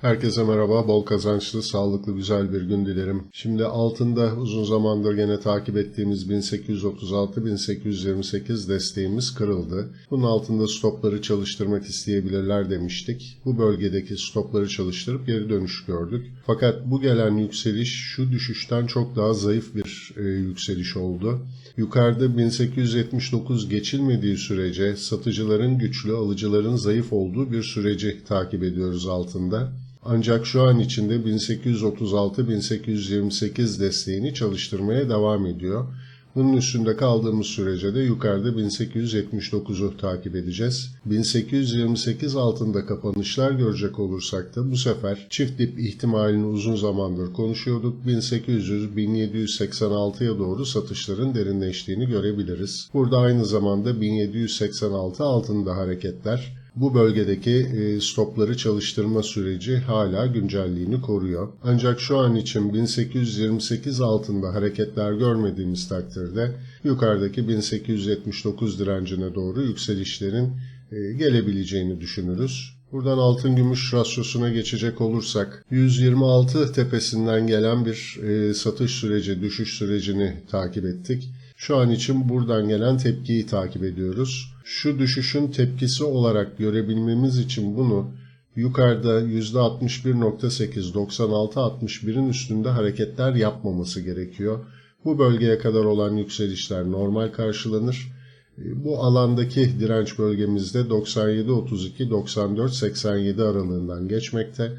Herkese merhaba, bol kazançlı, sağlıklı, güzel bir gün dilerim. Şimdi altında uzun zamandır gene takip ettiğimiz 1836-1828 desteğimiz kırıldı. Bunun altında stopları çalıştırmak isteyebilirler demiştik. Bu bölgedeki stopları çalıştırıp geri dönüş gördük. Fakat bu gelen yükseliş şu düşüşten çok daha zayıf bir e, yükseliş oldu. Yukarıda 1879 geçilmediği sürece satıcıların güçlü, alıcıların zayıf olduğu bir süreci takip ediyoruz altında. Ancak şu an içinde 1836-1828 desteğini çalıştırmaya devam ediyor. Bunun üstünde kaldığımız sürece de yukarıda 1879'u takip edeceğiz. 1828 altında kapanışlar görecek olursak da bu sefer çift dip ihtimalini uzun zamandır konuşuyorduk. 1800-1786'ya doğru satışların derinleştiğini görebiliriz. Burada aynı zamanda 1786 altında hareketler bu bölgedeki e, stopları çalıştırma süreci hala güncelliğini koruyor. Ancak şu an için 1828 altında hareketler görmediğimiz takdirde yukarıdaki 1879 direncine doğru yükselişlerin e, gelebileceğini düşünürüz. Buradan altın gümüş rasyosuna geçecek olursak 126 tepesinden gelen bir e, satış süreci, düşüş sürecini takip ettik. Şu an için buradan gelen tepkiyi takip ediyoruz. Şu düşüşün tepkisi olarak görebilmemiz için bunu yukarıda %61.8 96-61'in üstünde hareketler yapmaması gerekiyor. Bu bölgeye kadar olan yükselişler normal karşılanır. Bu alandaki direnç bölgemizde 97-32-94-87 aralığından geçmekte.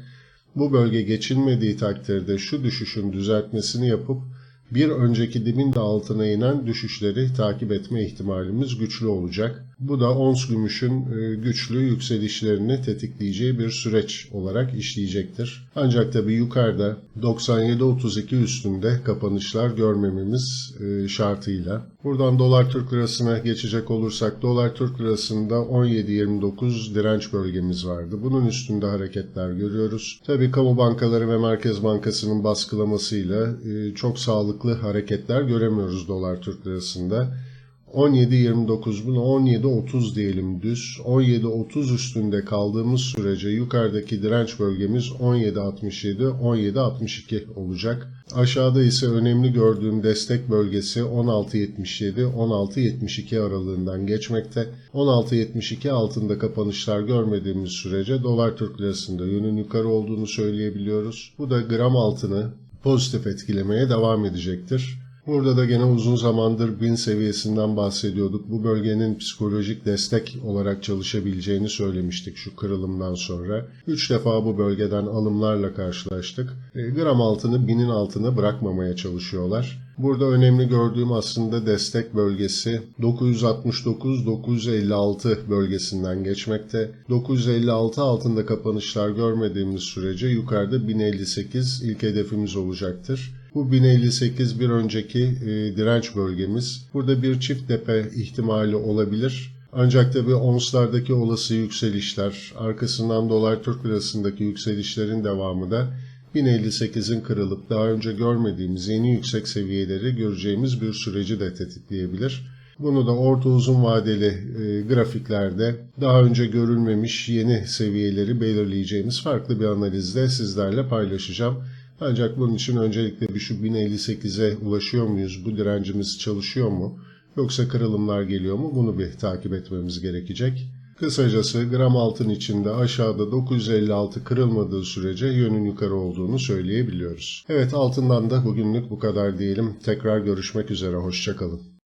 Bu bölge geçilmediği takdirde şu düşüşün düzeltmesini yapıp bir önceki dibin de altına inen düşüşleri takip etme ihtimalimiz güçlü olacak. Bu da ons gümüşün güçlü yükselişlerini tetikleyeceği bir süreç olarak işleyecektir. Ancak tabi yukarıda 97.32 üstünde kapanışlar görmememiz şartıyla. Buradan dolar Türk lirasına geçecek olursak dolar Türk lirasında 17.29 direnç bölgemiz vardı. Bunun üstünde hareketler görüyoruz. Tabi kamu bankaları ve Merkez Bankası'nın baskılamasıyla çok sağlıklı hareketler göremiyoruz dolar Türk lirasında. 17.29 bunu 17.30 diyelim düz. 17.30 üstünde kaldığımız sürece yukarıdaki direnç bölgemiz 17.67, 17.62 olacak. Aşağıda ise önemli gördüğüm destek bölgesi 16.77, 16.72 aralığından geçmekte. 16.72 altında kapanışlar görmediğimiz sürece dolar Türk lirasında yönün yukarı olduğunu söyleyebiliyoruz. Bu da gram altını pozitif etkilemeye devam edecektir. Burada da gene uzun zamandır 1000 seviyesinden bahsediyorduk. Bu bölgenin psikolojik destek olarak çalışabileceğini söylemiştik şu kırılımdan sonra. 3 defa bu bölgeden alımlarla karşılaştık. E, gram altını 1000'in altına bırakmamaya çalışıyorlar. Burada önemli gördüğüm aslında destek bölgesi 969-956 bölgesinden geçmekte. 956 altında kapanışlar görmediğimiz sürece yukarıda 1058 ilk hedefimiz olacaktır. Bu 1058 bir önceki e, direnç bölgemiz. Burada bir çift tepe ihtimali olabilir. Ancak tabi onslardaki olası yükselişler, arkasından dolar Türk lirasındaki yükselişlerin devamı da 1058'in kırılıp daha önce görmediğimiz yeni yüksek seviyeleri göreceğimiz bir süreci de tetikleyebilir. Bunu da orta uzun vadeli e, grafiklerde daha önce görülmemiş yeni seviyeleri belirleyeceğimiz farklı bir analizde sizlerle paylaşacağım. Ancak bunun için öncelikle bir şu 1058'e ulaşıyor muyuz? Bu direncimiz çalışıyor mu? Yoksa kırılımlar geliyor mu? Bunu bir takip etmemiz gerekecek. Kısacası gram altın içinde aşağıda 956 kırılmadığı sürece yönün yukarı olduğunu söyleyebiliyoruz. Evet altından da bugünlük bu kadar diyelim. Tekrar görüşmek üzere. Hoşçakalın.